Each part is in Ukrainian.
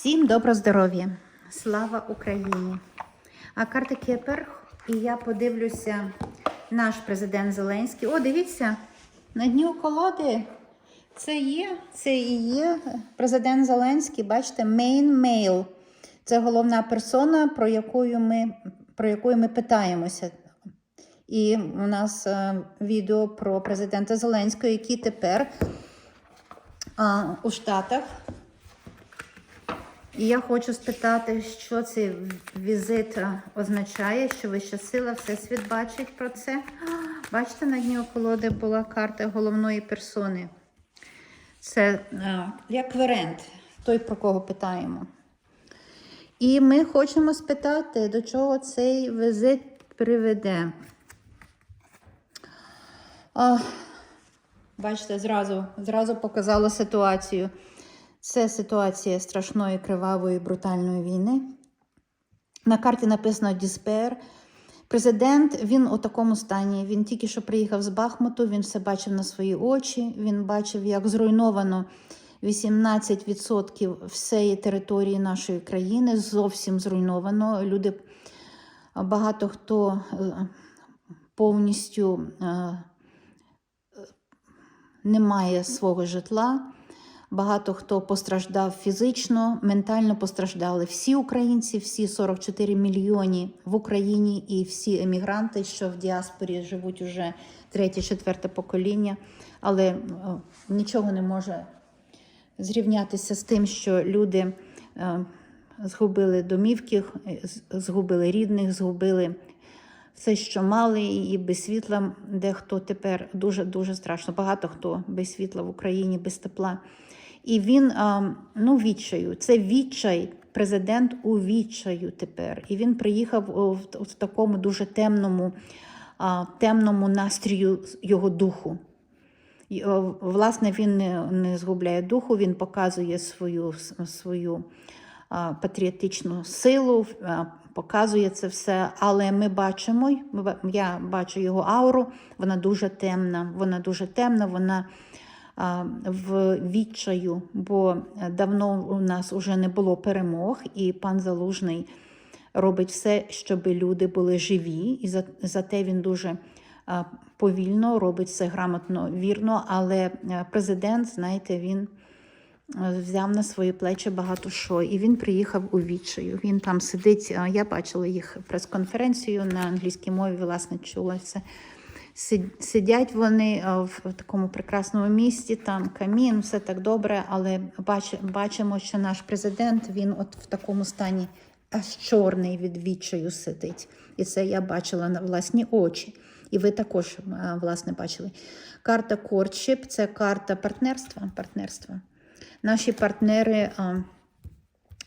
Всім добро здоров'я! Слава Україні! А карта Кепер, і я подивлюся наш президент Зеленський. О, дивіться, на дні колоди. Це є, це і є президент Зеленський. Бачите, main mail. Це головна персона, про яку ми, про яку ми питаємося. І у нас е, відео про президента Зеленського, який тепер а, у Штатах. І я хочу спитати, що цей візит е, означає, що вища сила Всесвіт бачить про це. Бачите, на дні колоди була карта головної персони. Це е, як варіант, той, про кого питаємо. І ми хочемо спитати, до чого цей візит приведе. А, бачите, зразу, зразу показала ситуацію. Це ситуація страшної, кривавої, брутальної війни. На карті написано Діспер. Президент він у такому стані. Він тільки що приїхав з Бахмуту, він все бачив на свої очі. Він бачив, як зруйновано 18% всієї території нашої країни. Зовсім зруйновано. Люди, багато хто е, повністю е, не має свого житла. Багато хто постраждав фізично, ментально постраждали всі українці, всі 44 мільйони в Україні і всі емігранти, що в діаспорі живуть уже третє, четверте покоління. Але о, нічого не може зрівнятися з тим, що люди е, згубили домівки, згубили рідних, згубили все, що мали, і без світла, дехто тепер дуже дуже страшно. Багато хто без світла в Україні, без тепла. І він ну, відчаю. Це відчай, президент у відчаю тепер. І він приїхав в, такому дуже темному, темному настрію його духу. Власне, він не, не згубляє духу, він показує свою свою патріотичну силу, показує це все. Але ми бачимо, я бачу його ауру, вона дуже темна. Вона дуже темна, вона в відчаю, бо давно у нас вже не було перемог, і пан Залужний робить все, щоб люди були живі, і за, за те він дуже повільно робить все грамотно, вірно. Але президент, знаєте, він взяв на свої плечі багато що, і він приїхав у відчаю. Він там сидить. Я бачила їх прес-конференцію на англійській мові, власне, чула це. Сидять вони в такому прекрасному місті, там камін, все так добре, але бачимо, що наш президент він от в такому стані аж чорний від відчаю сидить. І це я бачила на власні очі. І ви також, власне, бачили. Карта Courtship – це карта партнерства. партнерства. Наші партнери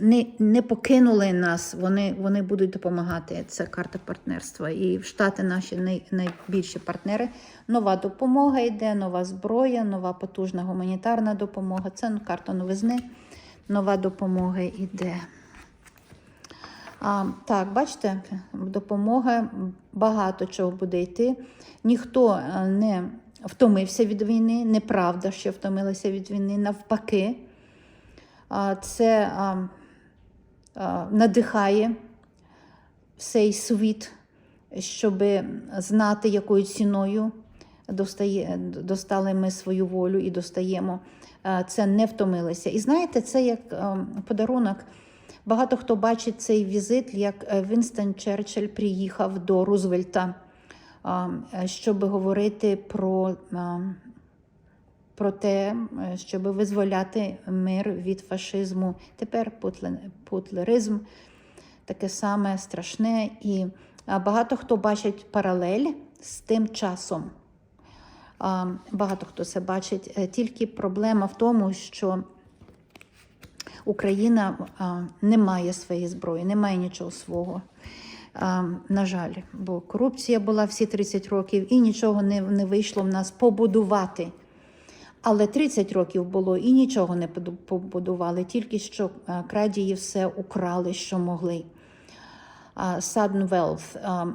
не не покинули нас, вони вони будуть допомагати. Це карта партнерства. І в Штати наші най, найбільші партнери. Нова допомога йде, нова зброя, нова потужна гуманітарна допомога. Це карта новизни, нова допомога йде. А, Так, бачите, допомога багато чого буде йти. Ніхто не втомився від війни, неправда, що втомилася від війни, навпаки. Це надихає цей світ, щоб знати, якою ціною достає, достали ми свою волю і достаємо. Це не втомилися. І знаєте, це як подарунок. Багато хто бачить цей візит, як Вінстон Черчилль приїхав до Рузвельта, щоб говорити про про те, щоб визволяти мир від фашизму. Тепер путлеризм таке саме страшне. І багато хто бачить паралель з тим часом. Багато хто це бачить. Е, тільки проблема в тому, що Україна не має своєї зброї, не має нічого свого. На жаль, бо корупція була всі 30 років і нічого не, не вийшло в нас побудувати. Але 30 років було і нічого не побудували, тільки що крадії все украли, що могли. Sudden wealth.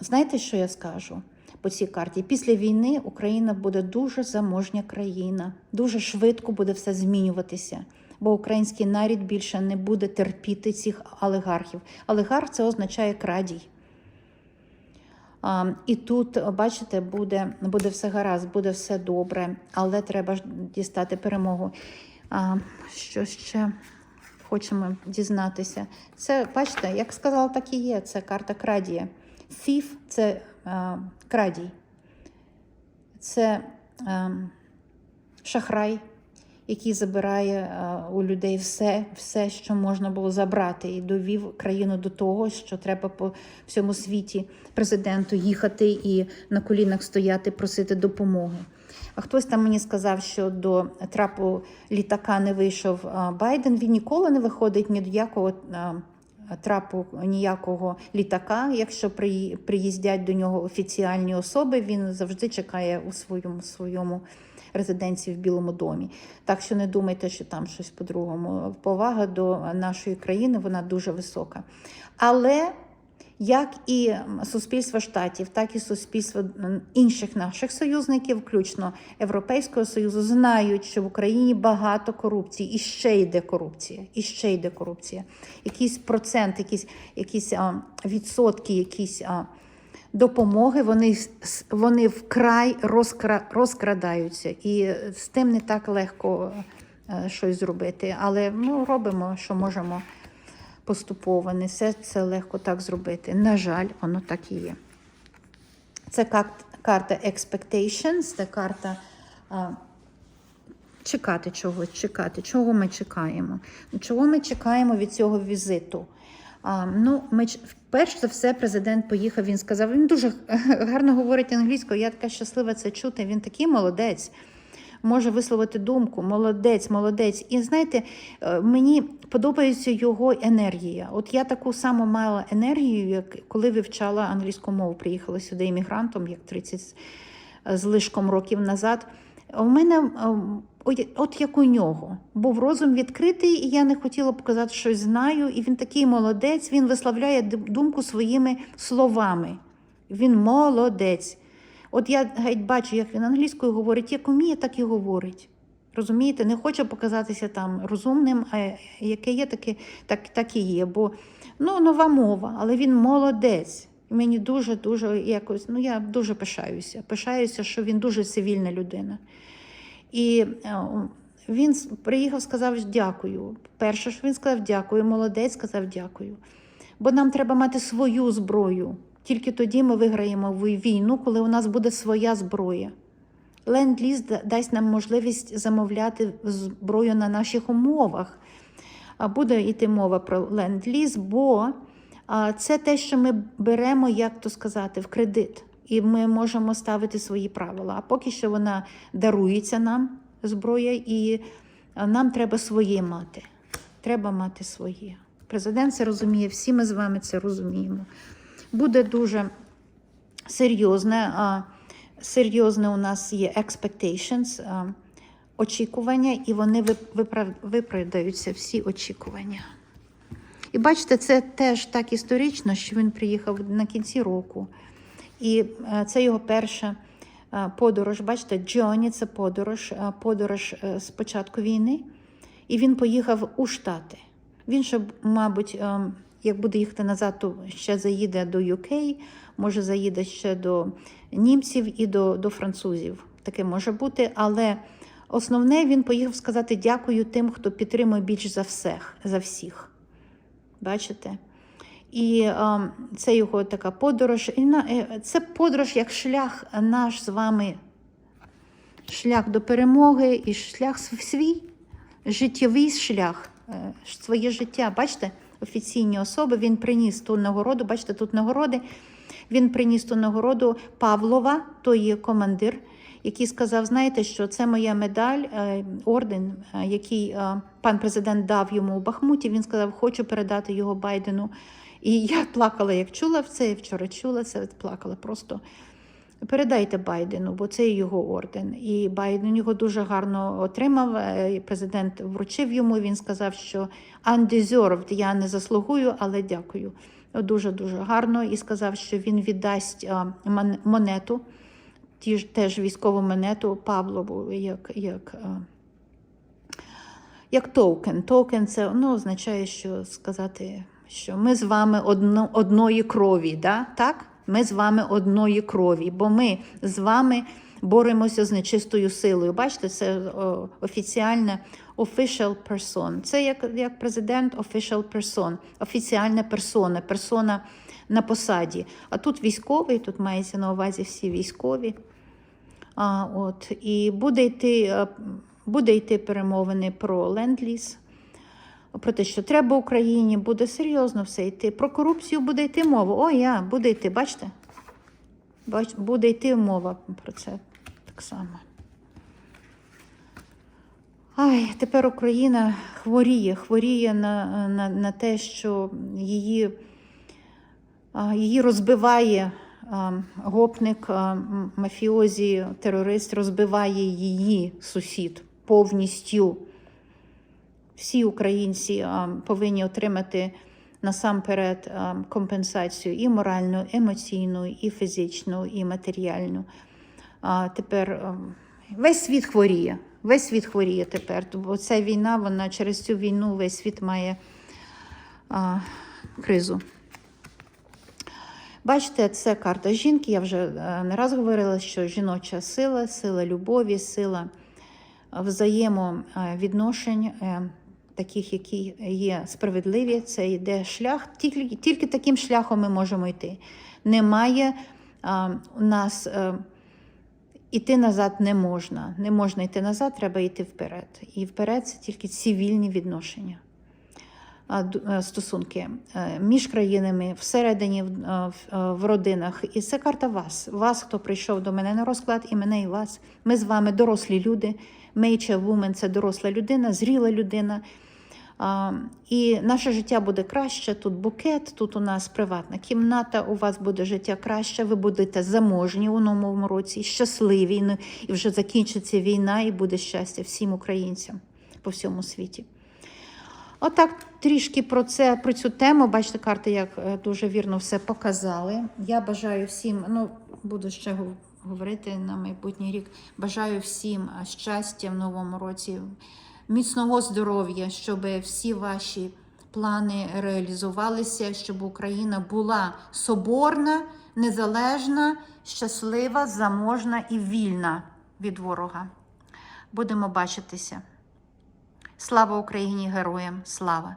Знаєте, що я скажу по цій карті? Після війни Україна буде дуже заможня країна, дуже швидко буде все змінюватися. бо український нарід більше не буде терпіти цих олігархів. Олігарх це означає крадій. І тут, бачите, буде, буде все гаразд, буде все добре, але треба ж дістати перемогу. Що ще хочемо дізнатися? Це, бачите, як сказала, так і є. Це карта крадія. Thief – це крадій. Це а, шахрай, який забирає у людей все, все, що можна було забрати, і довів країну до того, що треба по всьому світі президенту їхати і на колінах стояти, просити допомоги. А хтось там мені сказав, що до трапу літака не вийшов Байден. Він ніколи не виходить ні до якого трапу ніякого літака. Якщо приї- приїздять до нього офіціальні особи, він завжди чекає у своєму своєму резиденції в Білому домі. Так що не думайте, що там щось по-другому. Повага до нашої країни вона дуже висока. Але як і суспільство штатів, так і суспільство інших наших союзників, включно Європейського Союзу, знають, що в Україні багато корупції, і ще йде корупція, і ще йде корупція. Якийсь процент, якісь, якісь а, відсотки, якісь а, допомоги, вони, вони вкрай розкра, розкрадаються. І з тим не так легко е, щось зробити. Але ну, робимо, що можемо поступово. Не все це легко так зробити. На жаль, воно так і є. Це кар- карта Expectations, це карта а, чекати чогось, чекати. Чого ми чекаємо? Чого ми чекаємо від цього візиту? А, ну, ми, перш за все, президент поїхав. Він сказав, він дуже гарно говорить англійською. Я така щаслива це чути. Він такий молодець. Може висловити думку, молодець, молодець. І знаєте, е, мені подобається його енергія. От я таку саму мала енергію, як коли вивчала англійську мову, приїхала сюди іммігрантом, як 30 з- лишком років назад. У мене ем, от як у нього був розум відкритий, і я не хотіла показати, що знаю. І він такий молодець, він висловляє думку своїми словами. Він молодець. От я геть бачу, як він англійською говорить, як вміє, так і говорить. Розумієте, не хоче показатися там розумним, а яке є, таке, так, так і є. Бо ну, нова мова, але він молодець. Мені дуже-дуже якось, ну я дуже пишаюся. Пишаюся, що він дуже цивільна людина. І е, він приїхав, сказав дякую. Перше, що він сказав дякую, молодець сказав дякую. Бо нам треба мати свою зброю. Тільки тоді ми виграємо війну, коли у нас буде своя зброя. Ленд-ліз дасть нам можливість замовляти зброю на наших умовах. Буде йти мова про ленд-ліз, бо це те, що ми беремо, як то сказати, в кредит. І ми можемо ставити свої правила. А поки що вона дарується нам, зброя, і нам треба своє мати. Треба мати своє. Президент це розуміє, всі ми з вами це розуміємо. Буде дуже серйозне. А, серйозне у нас є expectations, а, очікування, і вони виправ- виправдаються всі очікування. І бачите, це теж так історично, що він приїхав на кінці року. І е, це його перша е, подорож. Бачите, Джоні це подорож, е, подорож з початку війни. І він поїхав у Штати. Він ще, мабуть, як буде їхати назад, то ще заїде до UK, може заїде ще до німців і до, до французів. Таке може бути, але основне він поїхав сказати дякую тим, хто підтримує більш за всіх, за всіх. Бачите? І е, це його така подорож. І на, е, це подорож як шлях наш з вами, шлях до перемоги і шлях св- свій, життєвий шлях, е, своє життя. Бачите, офіційні особи він приніс ту нагороду. Бачите, тут нагороди. Він приніс ту нагороду Павлова, той є командир, який сказав: знаєте, що це моя медаль, е, орден, е, який е, пан президент дав йому у Бахмуті. Він сказав, хочу передати його Байдену. І я плакала, як чула це, я вчора чула це, плакала просто. Передайте Байдену, бо це його орден. І Байден його дуже гарно отримав. е, Президент вручив йому. Він сказав, що undeserved, я не заслугую, але дякую. Дуже дуже гарно. І сказав, що він віддасть монету, теж військову монету Павлову, як, як, як токен. Токен це ну, означає, що сказати, що ми з вами одно, одної крові. Да? Так? Ми з вами одної крові, бо ми з вами боремося з нечистою силою. Бачите, це о, офіціальна official person. Це як, як президент official person, офіціальна персона, персона на посаді. А тут військовий, тут мається на увазі всі військові. А, от, і буде йти, е, буде йти перемовини про ленд-ліз, про те, що треба Україні, буде серйозно все йти. Про корупцію буде йти мова. О, я, буде йти, бачите? Бач, буде йти мова про це так само. Ай, тепер Україна хворіє, хворіє на, на, на те, що її, її розбиває гопник, мафіозі, терорист, розбиває її сусід повністю. Всі українці повинні отримати насамперед компенсацію і моральну, емоційну, і фізичну, і матеріальну. Тепер весь світ хворіє. Весь світ хворіє тепер. Бо ця війна, вона через цю війну весь світ має а, кризу. Бачите, це карта жінки. Я вже е, не раз говорила, що жіноча сила, сила любові, сила взаємовідношень, е, таких, які є справедливі. Це йде шлях. Тільки, тільки таким шляхом ми можемо йти. Немає а, у нас. е, Іти назад не можна. Не можна йти назад, треба йти вперед. І вперед це тільки цивільні відношення, а, е, стосунки е, між країнами, всередині, в- в родинах. І це карта вас. Вас, хто прийшов до мене на розклад, і мене, і вас. Ми з вами дорослі люди. Major woman – це доросла людина, зріла людина. І наше життя буде краще. Тут букет, тут у нас приватна кімната. У вас буде життя краще. Ви будете заможні у новому році, щасливі. Ну, І вже закінчиться війна, і буде щастя всім українцям по всьому світі. Отак трішки про це, про цю тему. Бачите, карти, як е, дуже вірно все показали. Я бажаю всім, ну буду ще гов- говорити на майбутній рік. Бажаю всім щастя в новому році, міцного здоров'я, щоб всі ваші плани реалізувалися, щоб Україна була соборна, незалежна, щаслива, заможна і вільна від ворога. Будемо бачитися. Слава Україні, героям! Слава!